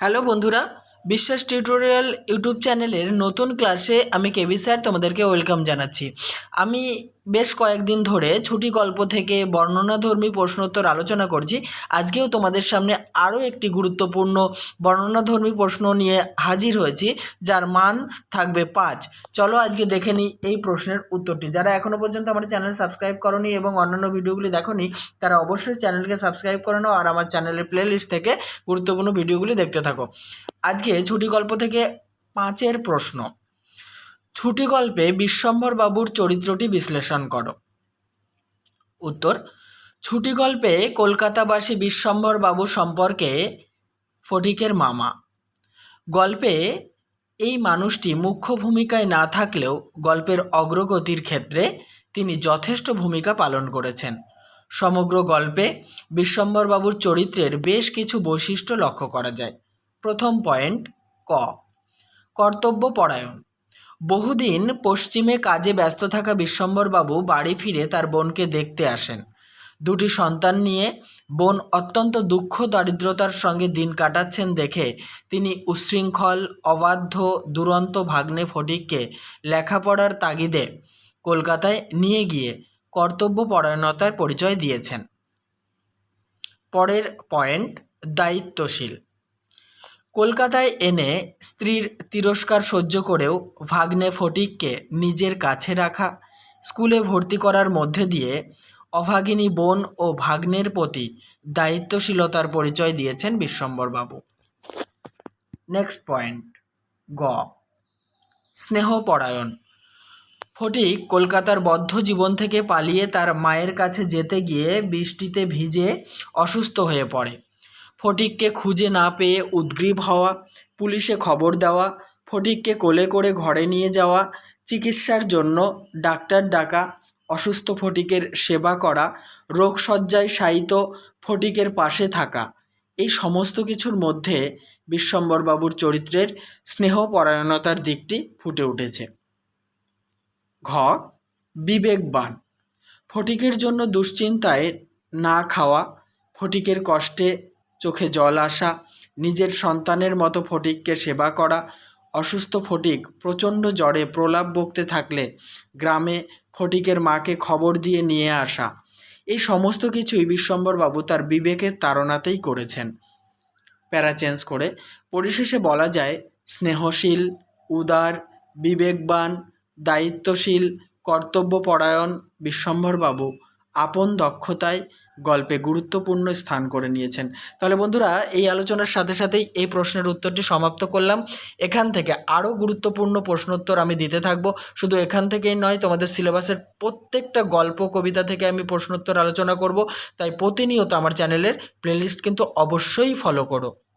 Hello বন্ধুরা, বিশ্বাস tutorial YouTube চ্যানেলের নতুন ক্লাসে আমি কেবি স্যার তোমাদেরকে ওয়েলকাম জানাচ্ছি। আমি বেশ কয়েকদিন ধরে ছুটি গল্প থেকে বর্ণনাধর্মী প্রশ্নোত্তর আলোচনা করছি। আজকেও তোমাদের সামনে আরও একটি গুরুত্বপূর্ণ বর্ণনাধর্মী প্রশ্ন নিয়ে হাজির হয়েছি, যার মান থাকবে পাঁচ। চলো আজকে দেখে নিই এই প্রশ্নের উত্তরটি। যারা এখনও পর্যন্ত আমার চ্যানেল সাবস্ক্রাইব করনি এবং অন্যান্য ভিডিওগুলি দেখোনি, তারা অবশ্যই চ্যানেলকে সাবস্ক্রাইব করে নাও আর আমার চ্যানেলের প্লেলিস্ট থেকে গুরুত্বপূর্ণ ভিডিওগুলি দেখতে থাকো। আজকে ছুটি গল্প থেকে পাঁচের প্রশ্ন। ছুটি গল্পে বিশ্বম্বর বাবুর চরিত্রটি বিশ্লেষণ করো। উত্তর ছুটি গল্পে কলকাতাবাসী বিশ্বম্বর বাবু সম্পর্কে ফটিকের মামা। গল্পে এই মানুষটি মুখ্য ভূমিকায় না থাকলেও গল্পের অগ্রগতির ক্ষেত্রে তিনি যথেষ্ট ভূমিকা পালন করেছেন। সমগ্র গল্পে বিশ্বম্বরবাবুর চরিত্রের বেশ কিছু বৈশিষ্ট্য লক্ষ্য করা যায়। প্রথম পয়েন্ট, ক, কর্তব্য পরায়ণ। বহুদিন পশ্চিমে কাজে ব্যস্ত থাকা বিশ্বম্বরবাবু বাড়ি ফিরে তার বোনকে দেখতে আসেন। দুটি সন্তান নিয়ে বোন অত্যন্ত দুঃখ দারিদ্রতার সঙ্গে দিন কাটাচ্ছেন দেখে তিনি উচ্ছৃঙ্খল অবাধ্য, দুরন্ত ভাগ্নে ফটিককে লেখাপড়ার তাগিদে কলকাতায় নিয়ে গিয়ে কর্তব্য পরায়ণতার পরিচয় দিয়েছেন। পরের পয়েন্ট, দায়িত্বশীল। কলকাতায় এনে স্ত্রীর তিরস্কার সহ্য করেও ভাগ্নে ফটিককে নিজের কাছে রাখা, স্কুলে ভর্তি করার মধ্যে দিয়ে অভাগিনী বোন ও ভাগ্নের প্রতি দায়িত্বশীলতার পরিচয় দিয়েছেন বিশ্বম্বরবাবু। নেক্সট পয়েন্ট গ। স্নেহপরায়ণ। ফটিক কলকাতার বদ্ধ জীবন থেকে পালিয়ে তার মায়ের কাছে যেতে গিয়ে বৃষ্টিতে ভিজে অসুস্থ হয়ে পড়ে। ফটিককে খুঁজে না পেয়ে উদ্গ্রীব হওয়া, পুলিশে খবর দেওয়া, ফটিককে কোলে করে ঘরে নিয়ে যাওয়া, চিকিৎসার জন্য ডাক্তার ডাকা, অসুস্থ ফটিকের সেবা করা, রোগশয্যায় শায়িত ফটিকের পাশে থাকা, এই সমস্ত কিছুর মধ্যে বিশ্বম্বরবাবুর চরিত্রের স্নেহপরায়ণতার দিকটি ফুটে উঠেছে। ঘ. বিবেকবান। ফটিকের জন্য দুশ্চিন্তায় না খাওয়া, ফটিকের কষ্টে চোখে জল আসা, নিজের সন্তানের মতো ফটিককে সেবা করা, অসুস্থ ফটিক প্রচণ্ড জ্বরে প্রলাপ বকতে থাকলে গ্রামে ফটিকের মাকে খবর দিয়ে নিয়ে আসা। এই সমস্ত কিছুই বিশ্বম্বরবাবু তার বিবেকের তাড়নাতেই করেছেন। প্যারা চেঞ্জ করে পরিশেষে বলা যায়, স্নেহশীল, উদার, বিবেকবান, দায়িত্বশীল, কর্তব্যপরায়ণ বিশ্বম্ভরবাবু আপন দক্ষতায় গল্পে গুরুত্বপূর্ণ স্থান করে নিয়েছেন। তাহলে বন্ধুরা, এই আলোচনার সাথে সাথেই এই প্রশ্নের উত্তরটি সমাপ্ত করলাম। এখান থেকে আরও গুরুত্বপূর্ণ প্রশ্নোত্তর আমি দিতে থাকব। শুধু এখান থেকেই নয়, তোমাদের সিলেবাসের প্রত্যেকটা গল্প, কবিতা থেকে আমি প্রশ্নোত্তর আলোচনা করব। তাই প্রতিনিয়ত আমার চ্যানেলের প্লেলিস্ট কিন্তু অবশ্যই ফলো করো।